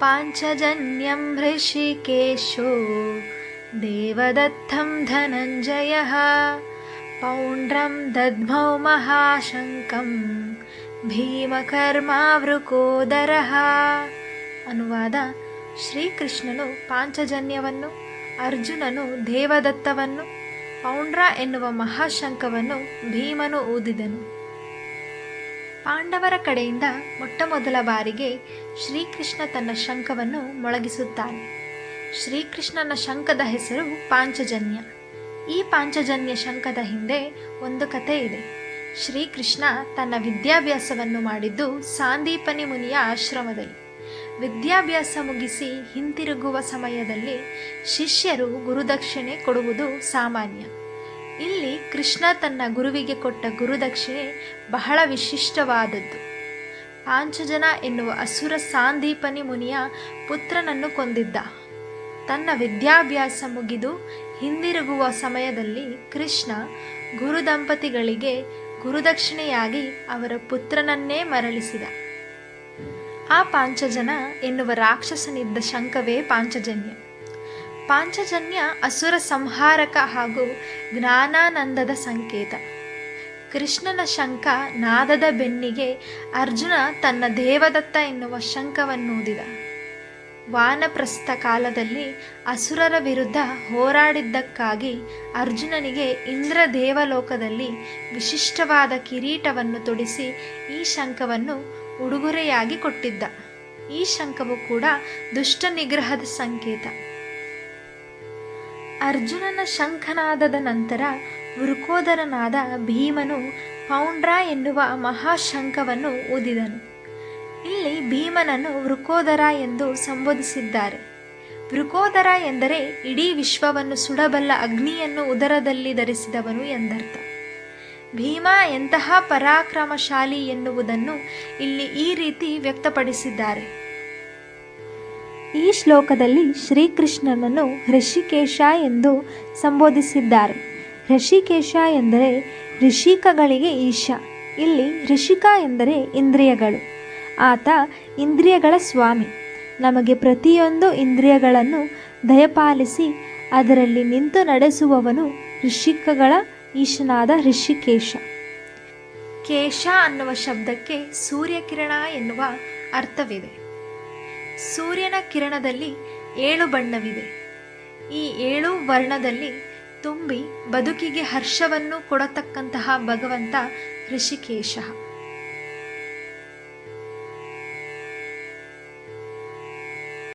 पाञ्चजन्यं हृषिकेशो देवदत्तं धनञ्जयः पौण्ड्रं दद्मौ महाशङ्कं ಭೀಮಕರ್ಮಾವೃಕೋದರಃ ಅನುವಾದ ಶ್ರೀಕೃಷ್ಣನು ಪಾಂಚಜನ್ಯವನ್ನು ಅರ್ಜುನನು ದೇವದತ್ತವನ್ನು ಪೌಂಡ್ರ ಎನ್ನುವ ಮಹಾಶಂಕವನ್ನು ಭೀಮನು ಊದಿದನು ಪಾಂಡವರ ಕಡೆಯಿಂದ ಮೊಟ್ಟಮೊದಲ ಬಾರಿಗೆ ಶ್ರೀಕೃಷ್ಣ ತನ್ನ ಶಂಖವನ್ನು ಮೊಳಗಿಸುತ್ತಾನೆ. ಶ್ರೀಕೃಷ್ಣನ ಶಂಖದ ಹೆಸರು ಪಾಂಚಜನ್ಯ. ಈ ಪಾಂಚಜನ್ಯ ಶಂಖದ ಹಿಂದೆ ಒಂದು ಕಥೆ ಇದೆ. ಶ್ರೀಕೃಷ್ಣ ತನ್ನ ವಿದ್ಯಾಭ್ಯಾಸವನ್ನು ಮಾಡಿದ್ದು ಸಾಂದೀಪನಿ ಮುನಿಯ ಆಶ್ರಮದಲ್ಲಿ. ವಿದ್ಯಾಭ್ಯಾಸ ಮುಗಿಸಿ ಹಿಂತಿರುಗುವ ಸಮಯದಲ್ಲಿ ಶಿಷ್ಯರು ಗುರುದಕ್ಷಿಣೆ ಕೊಡುವುದು ಸಾಮಾನ್ಯ. ಇಲ್ಲಿ ಕೃಷ್ಣ ತನ್ನ ಗುರುವಿಗೆ ಕೊಟ್ಟ ಗುರುದಕ್ಷಿಣೆ ಬಹಳ ವಿಶಿಷ್ಟವಾದದ್ದು. ಪಾಂಚಜನ ಎನ್ನುವ ಅಸುರ ಸಾಂದೀಪನಿ ಮುನಿಯ ಪುತ್ರನನ್ನು ಕೊಂದಿದ್ದ. ತನ್ನ ವಿದ್ಯಾಭ್ಯಾಸ ಮುಗಿದು ಹಿಂದಿರುಗುವ ಸಮಯದಲ್ಲಿ ಕೃಷ್ಣ ಗುರು ದಂಪತಿಗಳಿಗೆ ಗುರುದಕ್ಷಿಣೆಯಾಗಿ ಅವರ ಪುತ್ರನನ್ನೇ ಮರಳಿಸಿದ. ಆ ಪಾಂಚಜನ ಎನ್ನುವ ರಾಕ್ಷಸನಿದ್ದ ಶಂಕವೇ ಪಾಂಚಜನ್ಯ. ಪಾಂಚಜನ್ಯ ಅಸುರ ಸಂಹಾರಕ ಹಾಗೂ ಜ್ಞಾನಾನಂದದ ಸಂಕೇತ. ಕೃಷ್ಣನ ಶಂಖ ನಾದದ ಬೆನ್ನಿಗೆ ಅರ್ಜುನ ತನ್ನ ದೇವದತ್ತ ಎನ್ನುವ ಶಂಖವನ್ನೂದಿದ. ವಾನಪ್ರಸ್ಥ ಕಾಲದಲ್ಲಿ ಅಸುರರ ವಿರುದ್ಧ ಹೋರಾಡಿದ್ದಕ್ಕಾಗಿ ಅರ್ಜುನನಿಗೆ ಇಂದ್ರ ದೇವಲೋಕದಲ್ಲಿ ವಿಶಿಷ್ಟವಾದ ಕಿರೀಟವನ್ನು ತೊಡಿಸಿ ಈ ಶಂಖವನ್ನು ಉಡುಗೊರೆಯಾಗಿ ಕೊಟ್ಟಿದ್ದ. ಈ ಶಂಖವು ಕೂಡ ದುಷ್ಟ ನಿಗ್ರಹದ ಸಂಕೇತ. ಅರ್ಜುನನ ಶಂಖನಾದದ ನಂತರ ವೃಕೋದರನಾದ ಭೀಮನು ಪೌಂಡ್ರ ಎನ್ನುವ ಮಹಾಶಂಖವನ್ನು ಊದಿದನು. ಇಲ್ಲಿ ಭೀಮನನ್ನು ವೃಕೋದರ ಎಂದು ಸಂಬೋಧಿಸಿದ್ದಾರೆ. ವೃಕೋದರ ಎಂದರೆ ಇಡೀ ವಿಶ್ವವನ್ನು ಸುಡಬಲ್ಲ ಅಗ್ನಿಯನ್ನು ಉದರದಲ್ಲಿ ಧರಿಸಿದವನು ಎಂದರ್ಥ. ಭೀಮ ಎಂತಹ ಪರಾಕ್ರಮಶಾಲಿ ಎನ್ನುವುದನ್ನು ಇಲ್ಲಿ ಈ ರೀತಿ ವ್ಯಕ್ತಪಡಿಸಿದ್ದಾರೆ. ಈ ಶ್ಲೋಕದಲ್ಲಿ ಶ್ರೀಕೃಷ್ಣನನ್ನು ಋಷಿಕೇಶ ಎಂದು ಸಂಬೋಧಿಸಿದ್ದಾರೆ. ಋಷಿಕೇಶ ಎಂದರೆ ಋಷಿಕಗಳಿಗೆ ಈಶ, ಇಲ್ಲಿ ಋಷಿಕ ಎಂದರೆ ಇಂದ್ರಿಯಗಳು. ಆತ ಇಂದ್ರಿಯಗಳ ಸ್ವಾಮಿ. ನಮಗೆ ಪ್ರತಿಯೊಂದು ಇಂದ್ರಿಯಗಳನ್ನು ದಯಪಾಲಿಸಿ ಅದರಲ್ಲಿ ನಿಂತು ನಡೆಸುವವನು ಋಷಿಕಗಳ ಈಶನಾದ ಋಷಿಕೇಶ. ಕೇಶ ಅನ್ನುವ ಶಬ್ದಕ್ಕೆ ಸೂರ್ಯಕಿರಣ ಎನ್ನುವ ಅರ್ಥವಿದೆ. ಸೂರ್ಯನ ಕಿರಣದಲ್ಲಿ ಏಳು ಬಣ್ಣವಿದೆ. ಈ ಏಳು ವರ್ಣದಲ್ಲಿ ತುಂಬಿ ಬದುಕಿಗೆ ಹರ್ಷವನ್ನು ಕೊಡತಕ್ಕಂತಹ ಭಗವಂತ ಋಷಿಕೇಶ.